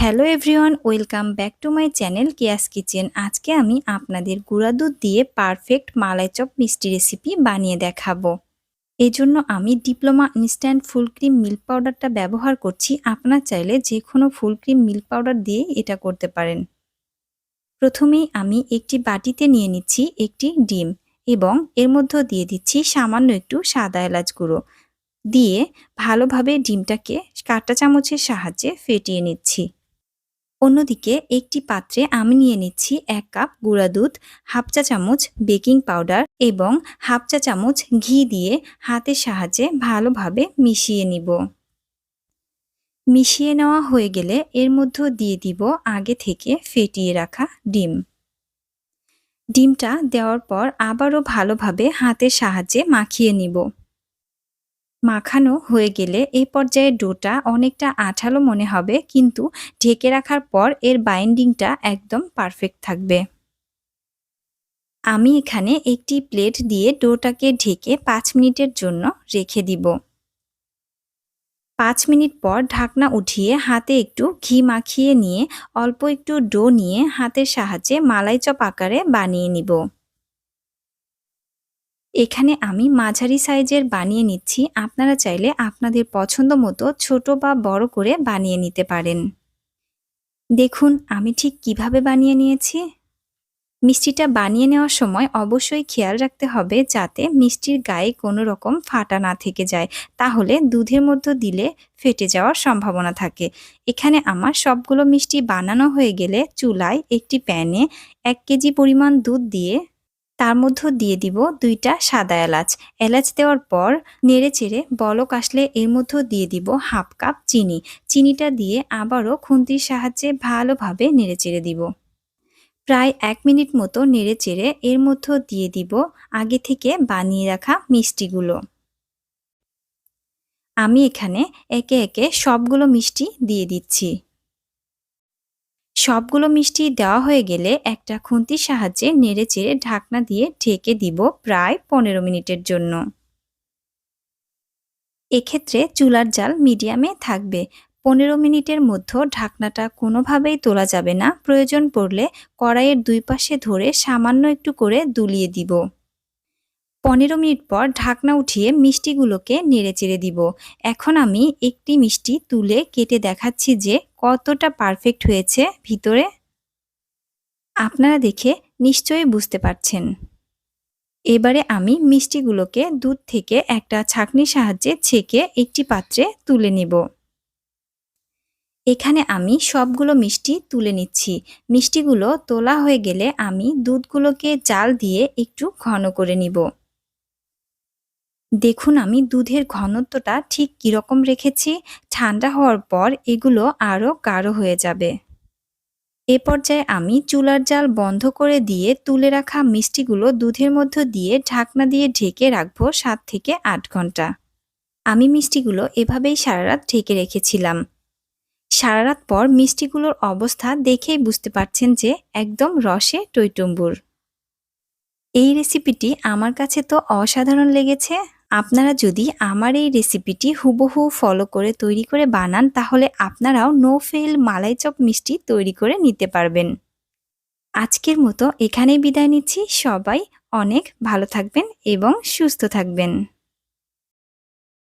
Hello everyone, welcome back to my channel Keya's kitchen. আজকে আমি আপনাদের গুঁড়া দুধ দিয়ে পারফেক্ট মালাই চপ মিষ্টি রেসিপি বানিয়ে দেখাবো। এজন্য আমি Diploma instant full cream milk পাউডারটা ব্যবহার করছি। আপনার চাইলে যে কোনো ফুল ক্রিম মিল্ক পাউডার দিয়ে এটা করতে পারেন। প্রথমেই আমি একটি বাটিতে নিয়ে নিচ্ছি একটি ডিম এবং এর মধ্যে দিয়ে দিচ্ছি সামান্য একটু সাদা এলাচ গুঁড়ো। দিয়ে ভালোভাবে ডিমটাকে কাঁটা চামচের সাহায্যে ফেটিয়ে নিচ্ছি। অন্যদিকে একটি পাত্রে আমি নিয়ে নিচ্ছি এক কাপ গুঁড়া দুধ, হাফ চা চামচ বেকিং পাউডার এবং হাফ চা চামচ ঘি দিয়ে হাতের সাহায্যে ভালোভাবে মিশিয়ে নিব। মিশিয়ে নেওয়া হয়ে গেলে এর মধ্যে দিয়ে দিব আগে থেকে ফেটিয়ে রাখা ডিম। ডিমটা দেওয়ার পর আবারও ভালোভাবে হাতের সাহায্যে মাখিয়ে নিব। মাখানো হয়ে গেলে এই পর্যায়ে ডোটা অনেকটা আঠালো মনে হবে, কিন্তু ঢেকে রাখার পর এর বাইন্ডিংটা একদম পারফেক্ট থাকবে। আমি এখানে একটি প্লেট দিয়ে ডোটাকে ঢেকে পাঁচ মিনিটের জন্য রেখে দিব। পাঁচ মিনিট পর ঢাকনা উঠিয়ে হাতে একটু ঘি মাখিয়ে নিয়ে অল্প একটু ডো নিয়ে হাতের সাহায্যে মালাই চপ আকারে বানিয়ে নিব। এখানে আমি মাঝারি সাইজের বানিয়ে নিচ্ছি। আপনারা চাইলে আপনাদের পছন্দ মতো ছোট বা বড় করে বানিয়ে নিতে পারেন। দেখুন, আমি ঠিক কীভাবে বানিয়ে নিয়েছি। মিষ্টিটা বানিয়ে নেওয়ার সময় অবশ্যই খেয়াল রাখতে হবে যাতে মিষ্টির গায়ে কোনো রকম ফাটা না থেকে যায়। তাহলে দুধের মধ্যে দিলে ফেটে যাওয়ার সম্ভাবনা থাকে। এখানে আমার সবগুলো মিষ্টি বানানো হয়ে গেলে চুলায় একটি প্যানে এক কেজি পরিমাণ দুধ দিয়ে তার মধ্যে দিয়ে দিব দুইটা সাদা এলাচ। এলাচ দেওয়ার পর নেড়ে চেড়ে বলক আসলে এর মধ্যে দিয়ে দিব হাফ কাপ চিনি। চিনিটা দিয়ে আবারও খুন্তির সাহায্যে ভালোভাবে নেড়ে চেড়ে দিব। প্রায় এক মিনিট মতো নেড়ে চেড়ে এর মধ্যে দিয়ে দিব আগে থেকে বানিয়ে রাখা মিষ্টিগুলো। আমি এখানে একে একে সবগুলো মিষ্টি দিয়ে দিচ্ছি। সবগুলো মিষ্টি দেওয়া হয়ে গেলে একটা খুন্তির সাহায্যে নেড়ে চেড়ে ঢাকনা দিয়ে ঢেকে দিব প্রায় পনেরো মিনিটের জন্য। এক্ষেত্রে চুলার জাল মিডিয়ামে থাকবে। পনেরো মিনিটের মধ্যে ঢাকনাটা কোনোভাবেই তোলা যাবে না। প্রয়োজন পড়লে কড়াইয়ের দুই পাশে ধরে সামান্য একটু করে দুলিয়ে দিব। পনেরো মিনিট পর ঢাকনা উঠিয়ে মিষ্টিগুলোকে নেড়ে চেড়ে দিব। এখন আমি একটি মিষ্টি তুলে কেটে দেখাচ্ছি যে কতটা পারফেক্ট হয়েছে ভিতরে? আপনারা দেখে নিশ্চয়ই বুঝতে পারছেন। এবারে আমি মিষ্টিগুলোকে দুধ থেকে একটা ছাকনির সাহায্যে ছেঁকে একটি পাত্রে তুলে নেব। এখানে আমি সবগুলো মিষ্টি তুলে নিচ্ছি। মিষ্টিগুলো তোলা হয়ে গেলে আমি দুধগুলোকে জাল দিয়ে একটু ঘন করে নিব। দেখুন আমি দুধের ঘনত্বটা ঠিক কীরকম রেখেছি, ঠান্ডা হওয়ার পর এগুলো আরও গাঢ় হয়ে যাবে। এ পর্যায়ে আমি চুলার জাল বন্ধ করে দিয়ে তুলে রাখা মিষ্টিগুলো দুধের মধ্যে দিয়ে ঢাকনা দিয়ে ঢেকে রাখব সাত থেকে আট ঘণ্টা। আমি মিষ্টিগুলো এভাবেই সারা রাত ঢেকে রেখেছিলাম। সারা রাত পর মিষ্টিগুলোর অবস্থা দেখেই বুঝতে পারছেন যে একদম রসে টৈটম্বুর এই রেসিপিটি আমার কাছে তো অসাধারণ লেগেছে। আপনারা যদি আমার এই রেসিপিটি হুবহু ফলো করে তৈরি করে বানান, তাহলে আপনারাও নো ফেল মালাই চপ মিষ্টি তৈরি করে নিতে পারবেন। আজকের মতো এখানেই বিদায় নিচ্ছি। সবাই অনেক ভালো থাকবেন এবং সুস্থ থাকবেন।